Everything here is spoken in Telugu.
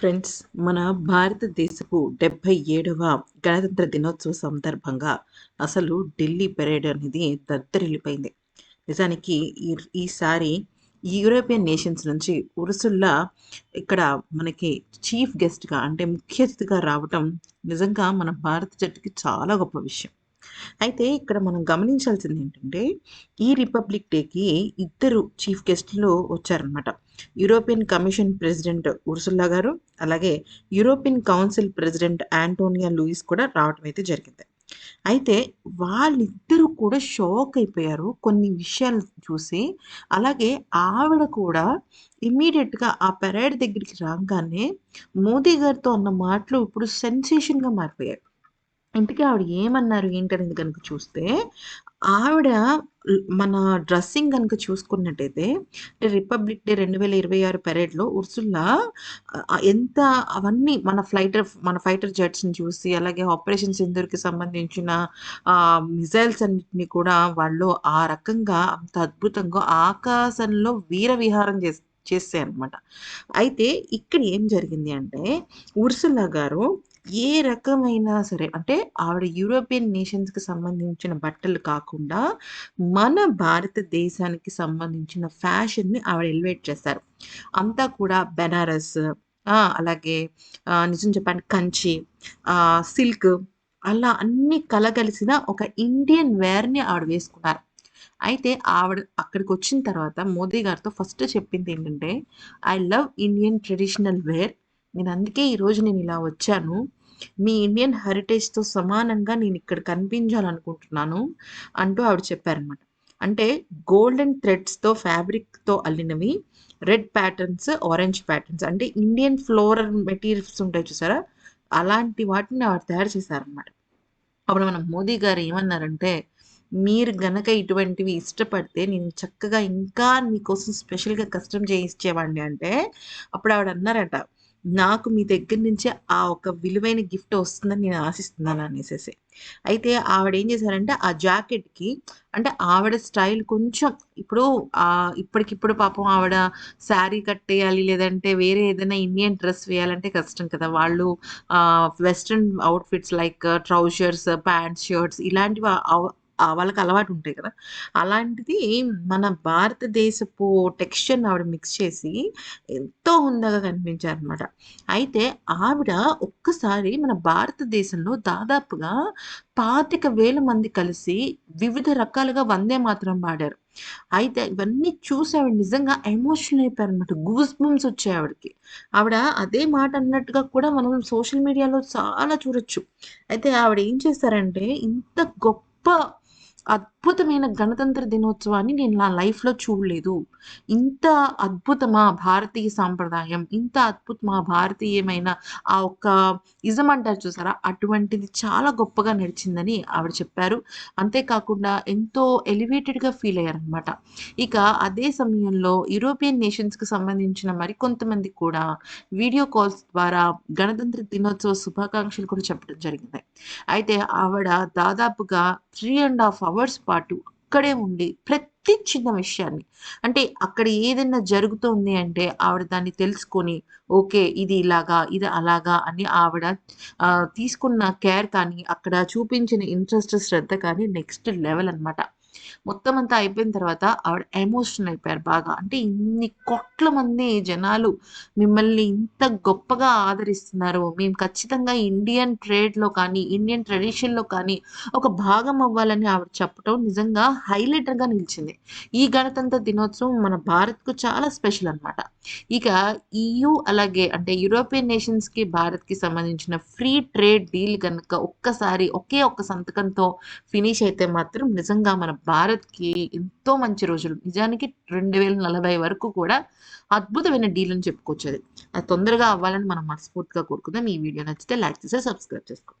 ఫ్రెండ్స్ మన భారతదేశపు డెబ్భై ఏడవ గణతంత్ర దినోత్సవ సందర్భంగా అసలు ఢిల్లీ పెరేడ్ అనేది దద్దరిల్లిపోయింది. నిజానికి ఈ ఈసారి యూరోపియన్ నేషన్స్ నుంచి ఉరుసుల్లా ఇక్కడ మనకి చీఫ్ గెస్ట్గా అంటే ముఖ్య అతిథిగా రావటం నిజంగా మన భారత జట్టుకి చాలా గొప్ప విషయం. అయితే ఇక్కడ మనం గమనించాల్సింది ఏంటంటే ఈ రిపబ్లిక్ డేకి ఇద్దరు చీఫ్ గెస్ట్లు వచ్చారనమాట యూరోపియన్ కమిషన్ ప్రెసిడెంట్ ఉర్సుల్లా గారు అలాగే European Council president Antonia Luis కూడా రావడం అయితే జరిగింది. అయితే వాళ్ళిద్దరూ కూడా షాక్ అయిపోయారు కొన్ని విషయాలు చూసి. అలాగే ఆవిడ కూడా ఇమీడియట్గా ఆ పెరేడ్ దగ్గరికి రాగానే మోదీ గారితో అన్న మాటలు ఇప్పుడు సెన్సేషన్గా మారిపోయాయి. ఇంతకీ ఆవిడ ఏమన్నారు ఏంటనేది కనుక చూస్తే ఆవిడ మన డ్రెస్సింగ్ కనుక చూసుకున్నట్టయితే రిపబ్లిక్ డే రెండు వేల ఇరవై ఆరు పెరేడ్లో ఉర్సుల్లా ఎంత అవన్నీ మన ఫ్లైటర్ మన ఫైటర్ జెట్స్ని చూసి అలాగే ఆపరేషన్ సింధూర్కి సంబంధించిన మిజైల్స్ అన్నింటినీ కూడా వాళ్ళు ఆ రకంగా అంత అద్భుతంగా ఆకాశంలో వీర విహారం చేస్తారు చేస్తాయి అనమాట అయితే ఇక్కడ ఏం జరిగింది అంటే ఉర్సుల్లా గారు ఏ రకమైన సరే అంటే ఆవిడ యూరోపియన్ నేషన్స్‌కి సంబంధించిన బట్టలు కాకుండా, మన భారతదేశానికి సంబంధించిన ఫ్యాషన్‌ని ఆవిడ ఎలివేట్ చేస్తారు అంతా కూడా బెనారస్ అలాగే నిజం చెప్పండి కంచి, సిల్క్ అలా అన్ని కలగలిసిన ఒక ఇండియన్ వేర్‌ని ఆవిడ వేసుకున్నారు. అయితే ఆవిడ అక్కడికి వచ్చిన తర్వాత మోదీ గారితో ఫస్ట్ చెప్పింది ఏంటంటే "I love Indian traditional wear. నేను అందుకే ఈరోజు నేను ఇలా వచ్చాను. మీ ఇండియన్ హెరిటేజ్‌తో సమానంగా నేను ఇక్కడ కనిపించాలనుకుంటున్నాను" అంటూ ఆవిడ చెప్పారనమాట. అంటే గోల్డెన్ థ్రెడ్స్‌తో ఫ్యాబ్రిక్‌తో అల్లినవి రెడ్ ప్యాటర్న్స్, ఆరెంజ్ ప్యాటర్న్స్ అంటే ఇండియన్ ఫ్లోరల్ మెటీరియల్స్ ఉంటాయి చూసారా? అలాంటి వాటిని ఆవిడ తయారు చేశారనమాట. అప్పుడు మన మోదీ గారు ఏమన్నారంటే, "మీరు గనక ఇటువంటివి ఇష్టపడితే నేను చక్కగా ఇంకా మీకోసం స్పెషల్‌గా కష్టం చేయించేవాడిని" అంటే అప్పుడు ఆవిడ అన్నారట నాకు మీ దగ్గర నుంచి ఆ ఒక విలువైన గిఫ్ట్ వస్తుందని నేను ఆశిస్తున్నాను అనేసేసి. అయితే ఆవిడ ఏం చేశారంటే, ఆ జాకెట్‌కి అంటే ఆవిడ స్టైల్ కొంచెం ఇప్పుడు ఇప్పటికిప్పుడు పాపం ఆవిడ శారీ కట్టేయాలి, లేదంటే వేరే ఏదైనా ఇండియన్ డ్రెస్ వేయాలంటే కష్టం కదా! వాళ్ళు western outfits like trousers, pants, shirts ఇలాంటివి వాళ్ళకి అలవాటు ఉంటాయి కదా! అలాంటిది మన భారతదేశపు టెక్స్చర్‌ని ఆవిడ మిక్స్ చేసి ఎంతో హుందాగా కనిపించారనమాట. అయితే ఆవిడ ఒక్కసారి మన భారతదేశంలో దాదాపుగా పాతిక వేల మంది కలిసి వివిధ రకాలుగా వందే మాత్రం పాడారు. అయితే ఇవన్నీ చూసి ఆవిడ నిజంగా ఎమోషనల్ అయిపోయారనమాట. గూస్ బంప్స్ వచ్చాయి ఆవిడకి. ఆవిడ అదే మాట అన్నట్టుగా కూడా మనం సోషల్ మీడియాలో చాలా చూడొచ్చు. అయితే ఆవిడ ఏం చేశారంటే ఇంత గొప్ప are అద్భుతమైన గణతంత్ర దినోత్సవాన్ని నేను నా లైఫ్‌లో చూడలేదు. ఇంత అద్భుతమా భారతీయ సాంప్రదాయం, ఇంత అద్భుతమా భారతీయమైన ఆ ఒక్క ఇజం అంటారు చూసారా? అటువంటిది చాలా గొప్పగా నడిచిందని ఆవిడ చెప్పారు. అంతేకాకుండా ఎంతో ఎలివేటెడ్‌గా ఫీల్ అయ్యారనమాట. ఇక అదే సమయంలో యూరోపియన్ నేషన్స్‌కి సంబంధించిన మరికొంతమంది కూడా వీడియో కాల్స్ ద్వారా గణతంత్ర దినోత్సవ శుభాకాంక్షలు కూడా చెప్పడం జరిగింది. అయితే ఆవిడ దాదాపుగా త్రీ అండ్ హాఫ్ అవర్స్ పాటు అక్కడే ఉండి ప్రతి చిన్న విషయాన్ని అంటే అక్కడ ఏదైనా జరుగుతోంది అంటే ఆవిడ దాన్ని తెలుసుకొని ఓకే. ఇది ఇలాగా, ఇది అలాగా అని ఆవిడ తీసుకున్న కేర్ కానీ, అక్కడ చూపించిన ఇంట్రెస్ట్, శ్రద్ధ కానీ నెక్స్ట్ లెవెల్ అనమాట. మొత్తం అంతా అయిపోయిన తర్వాత ఆవిడ ఎమోషనల్ అయిపోయారు బాగా. అంటే ఇన్ని కోట్ల మంది జనాలు మిమ్మల్ని ఇంత గొప్పగా ఆదరిస్తున్నారు. మేము ఖచ్చితంగా ఇండియన్ ట్రేడ్‌లో కానీ, ఇండియన్ ట్రెడిషన్‌లో కానీ ఒక భాగం అవ్వాలని ఆవిడ చెప్పటం నిజంగా హైలైటర్‌గా నిలిచింది. ఈ గణతంత్ర దినోత్సవం మన భారత్‌కు చాలా స్పెషల్ అనమాట. ఇక ఈయూ అలాగే అంటే యూరోపియన్ నేషన్స్‌కి, భారత్‌కి సంబంధించిన ఫ్రీ ట్రేడ్ డీల్ కనుక ఒక్కసారి ఒకే ఒక్క సంతకంతో ఫినిష్ అయితే మాత్రం నిజంగా మన భారత్‌కి ఎంతో మంచి రోజులు. నిజానికి 2040 వరకు కూడా అద్భుతమైన డీల్ అని చెప్పుకోవచ్చది. అది తొందరగా అవ్వాలని మనం మనస్ఫూర్తిగా కోరుకుందాం. ఈ వీడియో నచ్చితే లైక్ చేసి సబ్స్క్రైబ్ చేసుకోండి.